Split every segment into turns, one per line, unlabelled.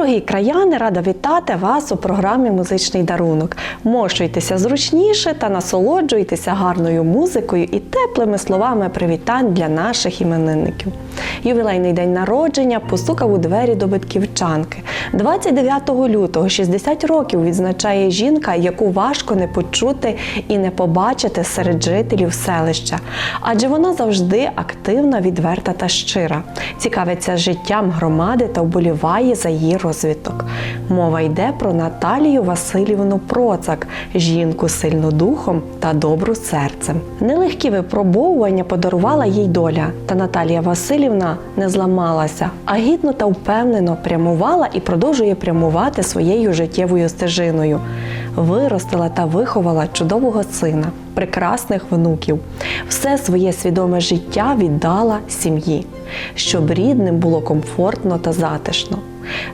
Дорогі краяни, рада вітати вас у програмі Музичний дарунок. Мощуйтеся зручніше та насолоджуйтеся гарною музикою і теплими словами привітань для наших іменинників. Ювілейний день народження постукав у двері до битківчанки. 29 лютого 60 років відзначає жінка, яку важко не почути і не побачити серед жителів селища, адже вона завжди активна, відверта та щира, цікавиться життям громади та вболіває за її розвиток. Мова йде про Наталію Васильівну Процак, жінку сильну духом та добру серцем. Нелегкі випробовування подарувала їй доля, та Наталія Васильівна не зламалася, а гідно та впевнено прямувала і продовжує прямувати своєю життєвою стежиною. Виростила та виховала чудового сина, прекрасних внуків. Все своє свідоме життя віддала сім'ї, щоб рідним було комфортно та затишно.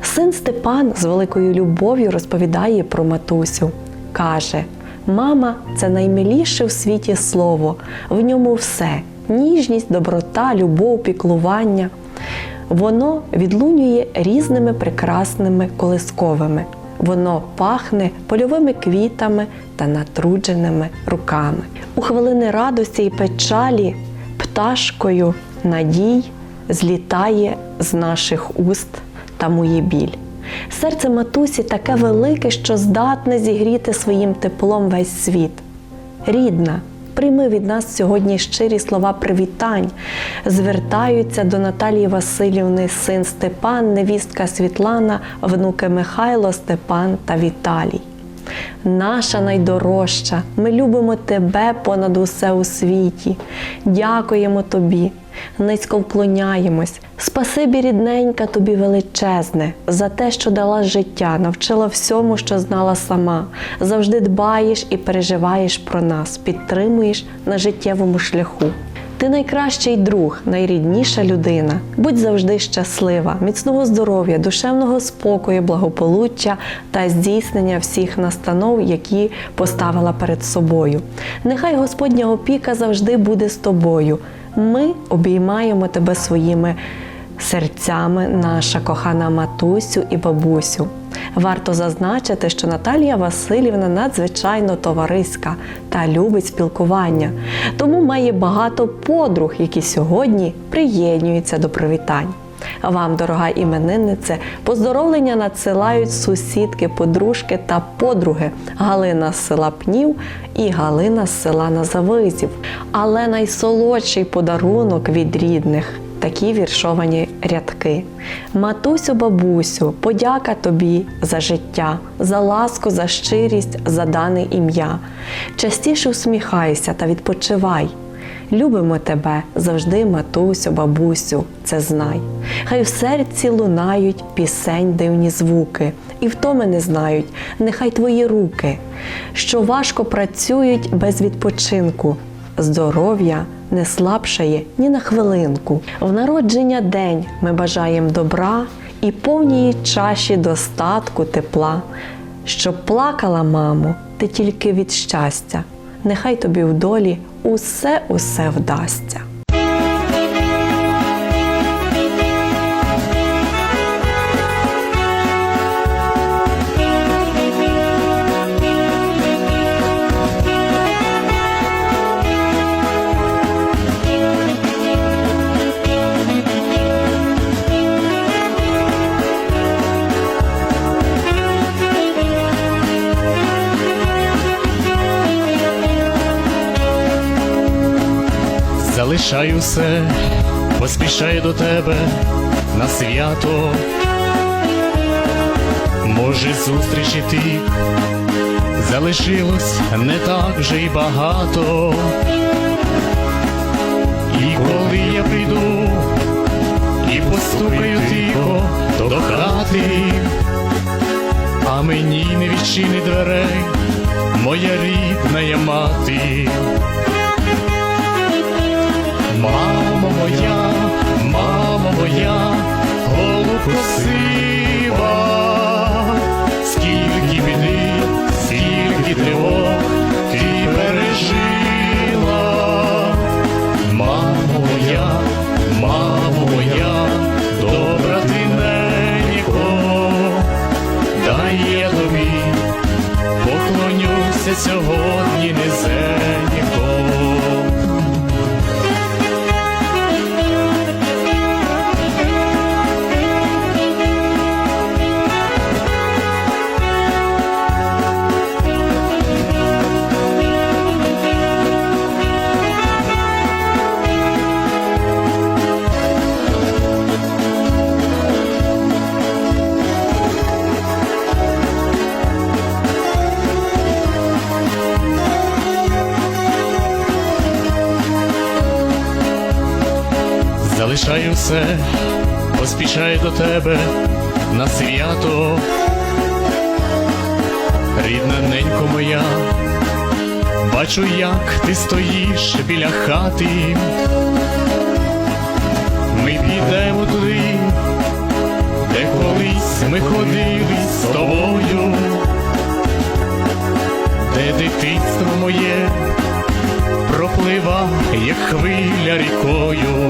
Син Степан з великою любов'ю розповідає про матусю. Каже: Мама це наймиліше в світі слово, в ньому все ніжність, доброта, любов, піклування. Воно відлунює різними прекрасними колисковими. Воно пахне польовими квітами та натрудженими руками. У хвилини радості і печалі пташкою надій злітає з наших уст та моє біль. Серце матусі таке велике, що здатне зігріти своїм теплом весь світ. Рідна, прийми від нас сьогодні щирі слова привітань. Звертаються до Наталії Васильівни син Степан, невістка Світлана, внуки Михайло, Степан та Віталій. Наша найдорожча, ми любимо тебе понад усе у світі. Дякуємо тобі, низько вклоняємось. Спасибі, рідненька, тобі величезне, за те, що дала життя, навчила всьому, що знала сама. Завжди дбаєш і переживаєш про нас, підтримуєш на життєвому шляху. Ти найкращий друг, найрідніша людина. Будь завжди щаслива, міцного здоров'я, душевного спокою, благополуччя та здійснення всіх настанов, які поставила перед собою. Нехай Господня опіка завжди буде з тобою. Ми обіймаємо тебе своїми серцями, наша кохана матусю і бабусю. Варто зазначити, що Наталія Васильівна надзвичайно товариська та любить спілкування, тому має багато подруг, які сьогодні приєднуються до привітань. Вам, дорога імениннице, поздоровлення надсилають сусідки, подружки та подруги Галина з села Пнів і Галина з села Назавизів. Але найсолодший подарунок від рідних такі віршовані рядки. Матусю, бабусю, подяка тобі за життя, за ласку, за щирість, за дане ім'я. Частіше усміхайся та відпочивай. Любимо тебе завжди, матусю, бабусю, це знай. Хай в серці лунають пісень дивні звуки, і втоми не знають, нехай твої руки, що важко працюють без відпочинку. Здоров'я не слабшає ні на хвилинку. В народження день ми бажаємо добра і повній чаші достатку тепла. Щоб плакала, мамо, ти тільки від щастя. Нехай тобі в долі усе усе вдасться.
Залишаю все, поспішаю до тебе на свято. Може, зустрічі тих залишилось не так вже й багато. І коли я прийду і постукаю тихо до хати, а мені не відчини дверей, моя рідна мати. Мамо моя, мамо моя, голубко сива, скільки біди, скільки тривог ти пережила. Все, поспішаю до тебе на свято. Рідна ненько моя, бачу, як ти стоїш біля хати. Ми підемо туди, де колись ми ходили з тобою, де дитинство моє проплива, як хвиля рікою.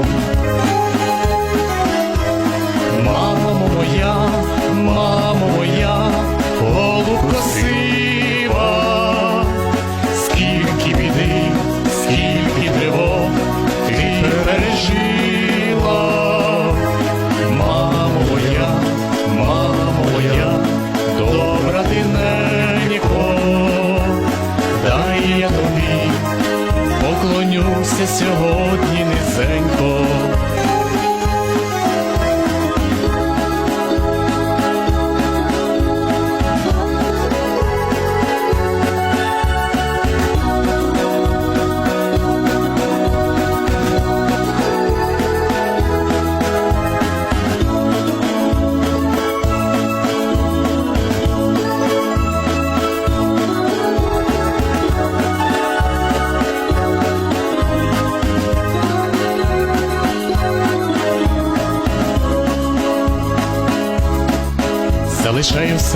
Поклонюся сьогодні низенько.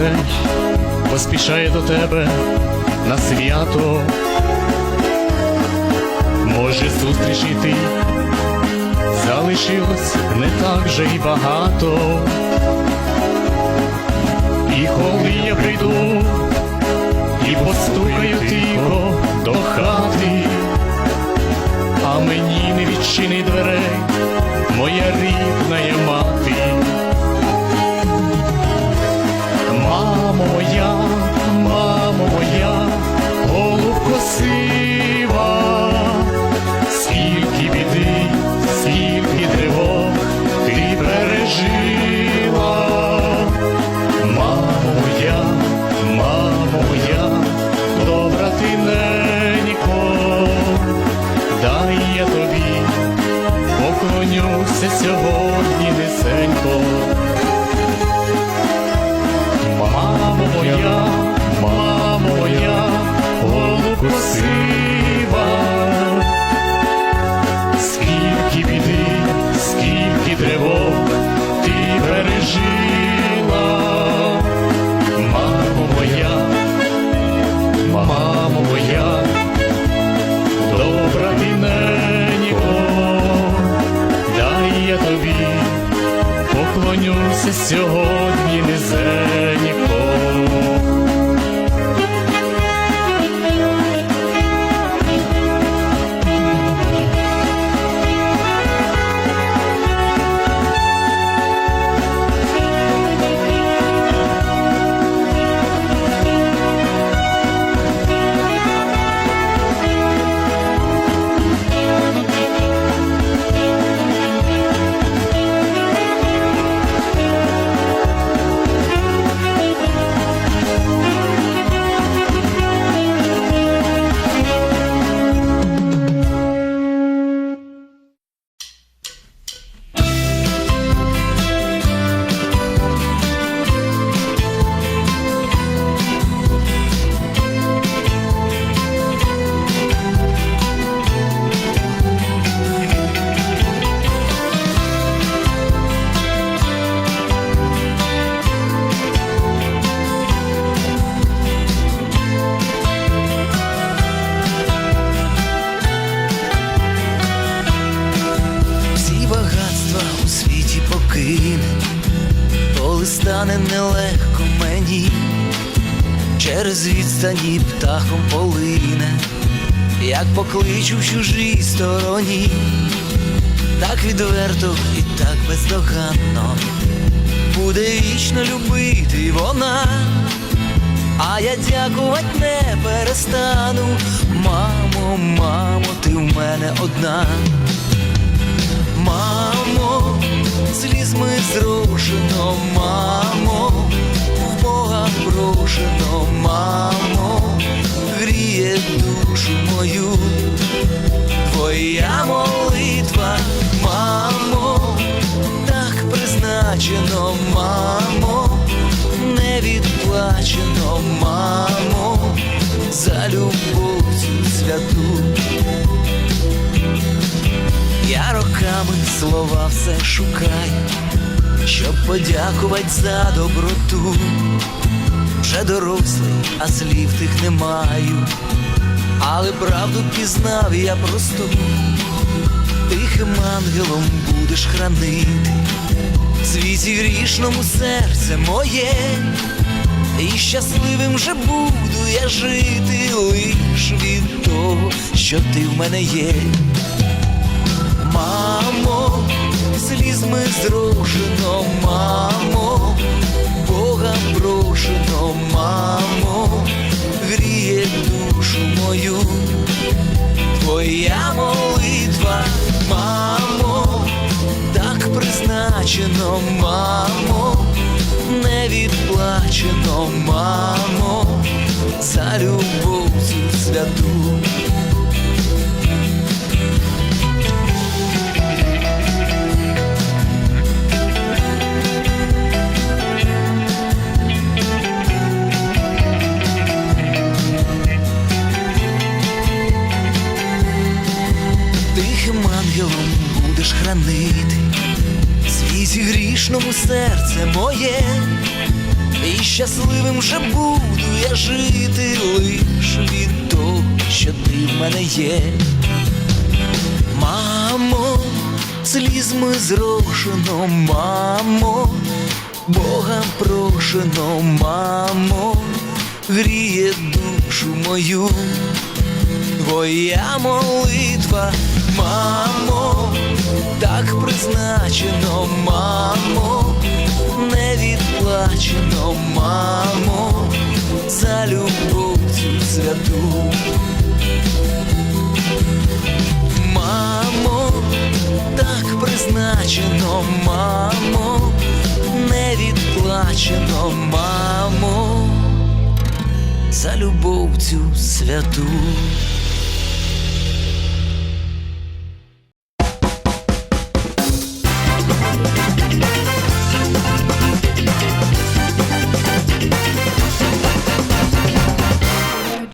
Все, поспішаю до тебе на свято. Може, зустріч іти, залишилось не так же й багато. І коли я прийду і постукаю тихо до хати, а мені не відчинить дверей, моя рідна мати. Мамо моя, я тобі поклонюся сьогодні не
всі світі покине, коли стане нелегко мені, через відстані птахом полине, як покличу в чужій стороні, так відверто і так бездоганно буде вічно любити вона. А я дякувати не перестану. Мамо, мамо, ти в мене одна. Слова все шукаю, щоб подякувати за доброту. Вже дорослий, а слів тих не маю, але правду пізнав я просту. Тихим ангелом будеш хранити в світі грішному серце моє, і щасливим же буду я жити лиш від того, що ти в мене є. Мамо, слізьми зрошено, мамо, Бога прошено, мамо, гріє душу мою, твоя молитва, мамо, так призначено, мамо, не відплачено, мамо, за любов святу. Хранити світі грішному серце моє, і щасливим же буду я жити лиш від того, що ти в мене є. Мамо, слізьми зрошено, мамо, Бога прошено, мамо, гріє душу мою. Твоя молитва, мамо, так призначено, мамо, не відплачено, мамо, за любов цю святу. Мамо, так призначено, мамо, не відплачено, мамо, за любов цю святу.